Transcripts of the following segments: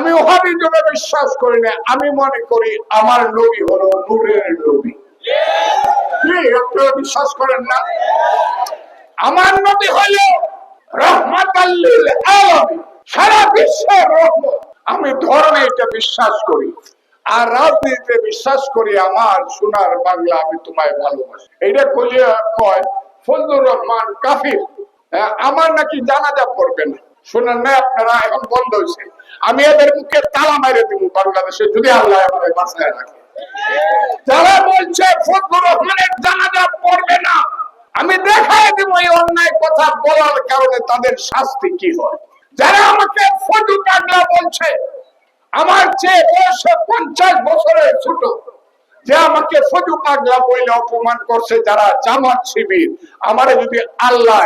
আমি ওহাবি যুগে বিশ্বাস করি না আমি মনে করি আমার নবী হলো নূরের নবী। আপনারা বিশ্বাস করেন না? আমার নবী হলো রহমাত সারা বিশ্বের রহমত। আমি ধর্মে এটা বিশ্বাস করি আর রাজনীতিতে বিশ্বাস করি আমার সোনার বাংলা আমি তোমায় ভালোবাসি। এটা কলিয়া কয় ফজলুর রহমান কাফির আহ, আমার নাকি জানাজা পড়বে না। শুনেন না আপনারা এখন বন্ধ হয়েছে। আমি এদের মুখে তালা মাইরে দিব বাংলাদেশে যদি আল্লাহ আমাদের বাঁচায় রাখে। যারা বলছে, ফজলুর রহমানের জানাজা পড়বে না, আমি দেখাই দিব এই অন্যায় কথা বলার কারণে তাদের শাস্তি কি হয়। যারা আমাকে ফজু পাগলা বলছে, আমার চেয়ে বয়সে পঞ্চাশ বছরের ছোট, যে আমাকে ফজু পাগলা বইলে অপমান করছে, যারা জামাত শিবির, আমারে যদি আল্লাহ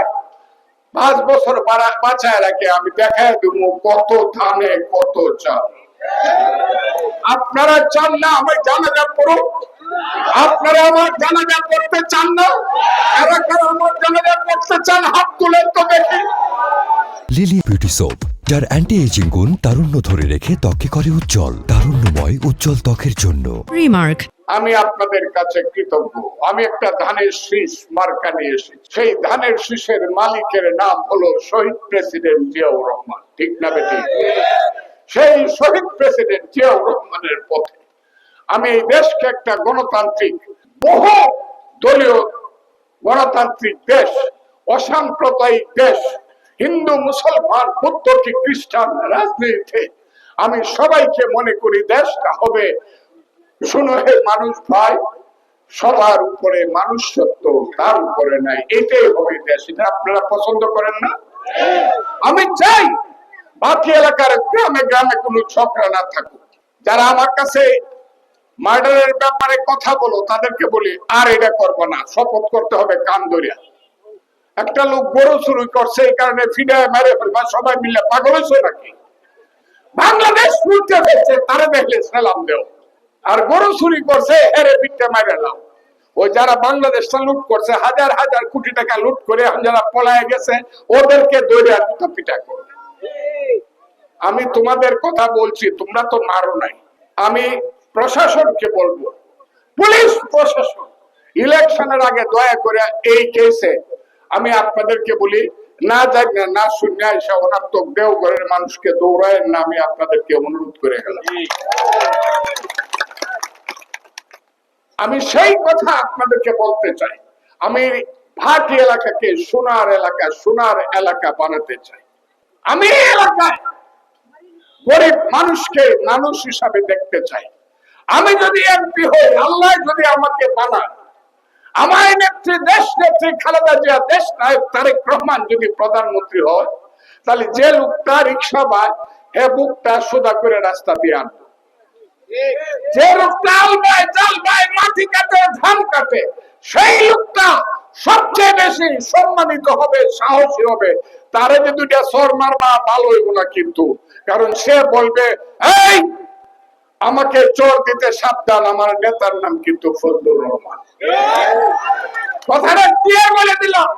পাঁচ বছর বাঁচায় রাখে আমি দেখাই দেবো কত ধানে কত চাল। আপনারা চান না আমি জানাজা পড়ুক আপনারা আমার জানাজা পড়তে চান না? কারা কারা আমার জানাজা পড়তে চান হাত তুলেন তো দেখি। লিলি বিউটি সোপ যার অ্যান্টি এজিং গুণ তারুণ্য ধরে রেখে ত্বকে করে উজ্জ্বল তারুণ্যময় উজ্জ্বল ত্বকের জন্য। Remark. আমি আপনাদের কাছে কৃতজ্ঞ। আমি একটা ধানের শীষ মার্কা নিয়ে এসেছি। সেই ধানের শীষের মালিকের নাম হলো শহীদ প্রেসিডেন্ট জিয়াউর রহমান। ঠিক না বেটি? সেই শহীদ প্রেসিডেন্ট জিয়াউর রহমানের পথে আমি এই দেশকে একটা গণতান্ত্রিক, বহু দলীয় গণতান্ত্রিক দেশ, অসাম্প্রদায়িক দেশ, হিন্দু, মুসলমান, বৌদ্ধ কি খ্রিস্টান, রাজনীতিতে আমি সবাইকে মনে করি দেশটা হবে শুনো হে মানুষ ভাই, সবার উপরে মানুষ সত্য তার উপরে নাই। এটাই হবে দেশ। এটা আপনারা পছন্দ করেন না? আমি চাই বাকি এলাকার গ্রামে গ্রামে কোনো ঝগড়া না থাকুক। যারা আমার কাছে মার্ডারের ব্যাপারে কথা বলো, তাদেরকে বলি, আর এটা করব না। শপথ করতে হবে কান ধরিয়া একটা লোক গরু চুরি করছে, এই কারণে ফিডায় মেরে ফেলবা, সবাই মিলে পাগল হয়েছে নাকি? বাংলাদেশ লুটতে ফেলছে, তারা দেখলে সালাম দেও। আর গরু চুরি করছে হেরে পিঠে মারে নাও। ওই যারা বাংলাদেশটা লুট করছে, হাজার হাজার কোটি টাকা লুট করে এখন যারা পলায় গেছে, ওদেরকে আর দুটো পিঠা করবে আমি তোমাদের কথা বলছি, তোমরা তো মারো নাই। আমি প্রশাসনকে বলব, পুলিশ প্রশাসন, ইলেকশনের আগে দয়া করে এই কেসে আমি আপনাদেরকে বলি, না যাই না না শূন্য এসে অনাত্মক দেওঘরের মানুষকে দৌড়ায় না, আমি আপনাদেরকে অনুরোধ করে গেলাম। আমি সেই কথা আপনাদেরকে বলতে চাই। আমি ভাটি এলাকাকে সোনার এলাকা সোনার এলাকা বানাতে চাই। আমি এলাকায় গরিব মানুষকে মানুষ হিসাবে দেখতে চাই। আমি যদি এমপি হই, আল্লাহ যদি আমাকে বানায়। আমার নেত্রী, দেশ নেত্রী খালেদা জিয়া, দেশ নায়ক তারেক রহমান যদি প্রধানমন্ত্রী হয়, তাহলে যে লোকটা রিক্সা বায়, হে বুকটা করে রাস্তা দিয়ে আনব। যে লোকটা আলবায় জালবায় মাটি কাটে, ধান কাটে, সেই লোকটা সবচেয়ে বেশি সম্মানিত হবে, সাহসী হবে। তারে যে দুইটা সর মারবা, ভালো হইব না কিন্তু। কারণ সে বলবে, এই, আমাকে চোর দিতে সাবধান, আমার নেতার নাম কিন্তু ফজলুর রহমান। কথাটা দিয়ে বলে দিলাম।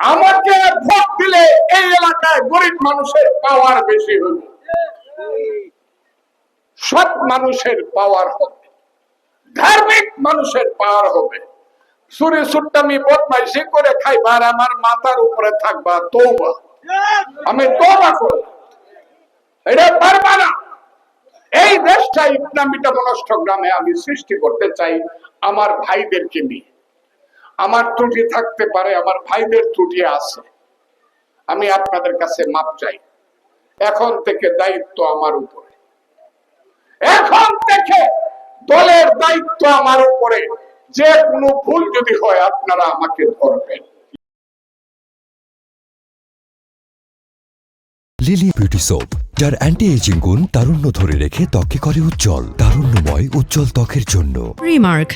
আমাকে ভোট দিলে এই এলাকায় গরিব মানুষের পাওয়ার বেশি হইবে সৎ মানুষের পাওয়ার হবে। ধার্মিক মানুষের পাওয়ার হবে। সুরে সুট্টামি করে আমার মাথার উপরে থাকবা আমি করব। এটা পারবা না। এই দেশটা ইসলামিটা মনস্থ গ্রামে আমি সৃষ্টি করতে চাই আমার ভাইদেরকে নিয়ে। আমার ত্রুটি থাকতে পারে, আমার ভাইদের ত্রুটি আছে। আমি আপনাদের কাছে মাপ চাই। এখন থেকে দায়িত্ব আমার উপরে। এখন থেকে দলের দায়িত্ব আমার উপরে যে কোনো ভুল যদি হয় আপনারা আমাকে ধরবেন লিলি বিউটি সোপ যার অ্যান্টি এজিং গুণ তারুণ্য ধরে রেখে ত্বকে করে উজ্জ্বল তারুণ্যময় উজ্জ্বল ত্বকের জন্য Remark.